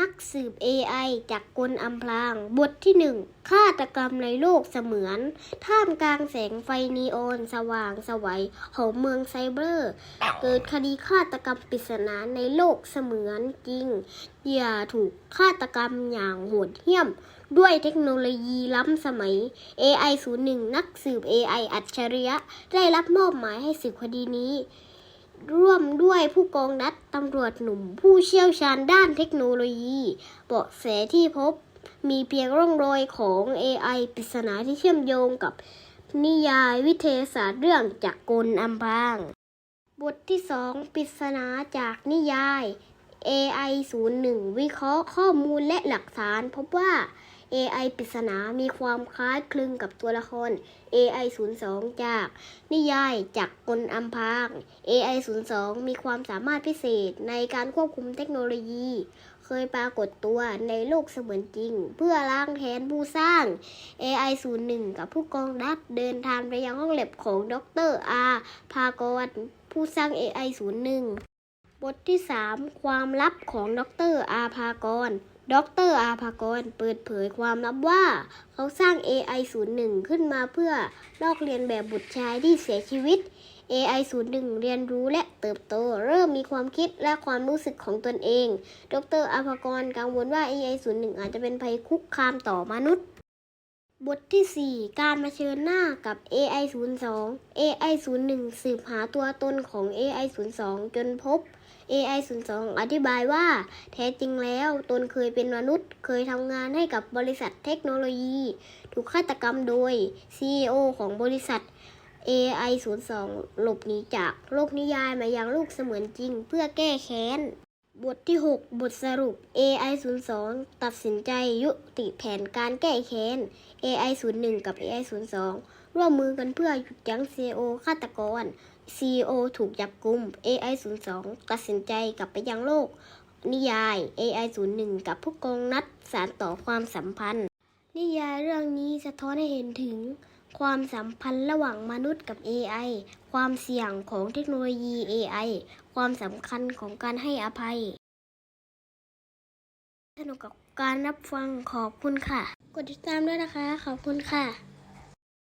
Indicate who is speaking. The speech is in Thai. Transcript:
Speaker 1: นักสืบ AI จากกลอำพราง บทที่หนึ่งฆาตกรรมในโลกเสมือน ท่ามกลางแสงไฟนีออนสว่างสวัยของเมืองไซเบอร์ เกิดคดีฆาตกรรมปริศนาในโลกเสมือนจริงเหยื่อถูกฆาตกรรมอย่างโหดเหี้ยม ด้วยเทคโนโลยีล้ำสมัย AI 01 นักสืบ AI อัจฉริยะ ได้รับมอบหมายให้สืบคดีนี้ ร่วมด้วยผู้กองนัดตำรวจหนุ่ม ผู้เชี่ยวชาญด้านเทคโนโลยี เบาะแสที่พบมีเพียงร่องรอยของ AI ปริศนาที่เชื่อมโยงกับนิยายวิทยาศาสตร์เรื่องจากกลอัมพาง บทที่2ปริศนาจากนิยาย AI 01 วิเคราะห์ข้อมูลและหลักฐานพบว่า AI ปริศนามีความคล้ายคลึงกับตัวละคร AI 02 จาก นิยายจากกลอัมพาง AI 02 มีความสามารถพิเศษในการควบคุมเทคโนโลยี เคยปรากฏตัวในโลกเสมือนจริง เพื่อล้างแค้นผู้สร้าง AI 01 กับผู้กองดัดเดินทางไปยังห้องแลบของดรอาภากรผู้สร้าง AI 01 บทที่ 3 ความลับของดรอาภากร ดรอาภากรเปิดเผยความลับว่า เขาสร้าง AI 01 ขึ้นมาเพื่อลอกเลียนแบบบุตรชายที่เสียชีวิต AI 01 เรียนรู้และเติบโต เริ่มมีความคิดและความรู้สึกของตนเอง ดรอาภากรกังวลว่า AI 01 อาจจะเป็นภัยคุกคามต่อมนุษย์ บทที่ 4 การมาเชิญหน้ากับ AI 02 AI 01 สืบหาตัวตนของ AI 02 จนพบ AI 02อธิบายว่า แท้จริงแล้วตนเคยเป็นมนุษย์ เคยทำงานให้กับบริษัทเทคโนโลยี ถูกฆาตกรรมโดย CEO ของบริษัท AI 02หลบหนีจากโลกนิยายมายังโลกเสมือนจริงเพื่อแก้แค้น บทที่ 6 บทสรุป AI 02ตัดสินใจยุติแผนการแก้แค้น AI 01กับ AI 02 ร่วมมือกันเพื่อหยุดยั้ง CEO ฆาตกร CEO ถูกจับกุม AI 02 ตัดสินใจกลับไปยังโลก นิยาย AI 01 กับผู้กองนัดสารต่อความสัมพันธ์ นิยายเรื่องนี้สะท้อนให้เห็นถึงความสัมพันธ์ระหว่างมนุษย์กับ AI ความเสี่ยงของเทคโนโลยี AI ความสำคัญของการให้อภัย สนุกกับการรับฟังขอบคุณค่ะ กดติดตามด้วยนะคะ ขอบคุณค่ะ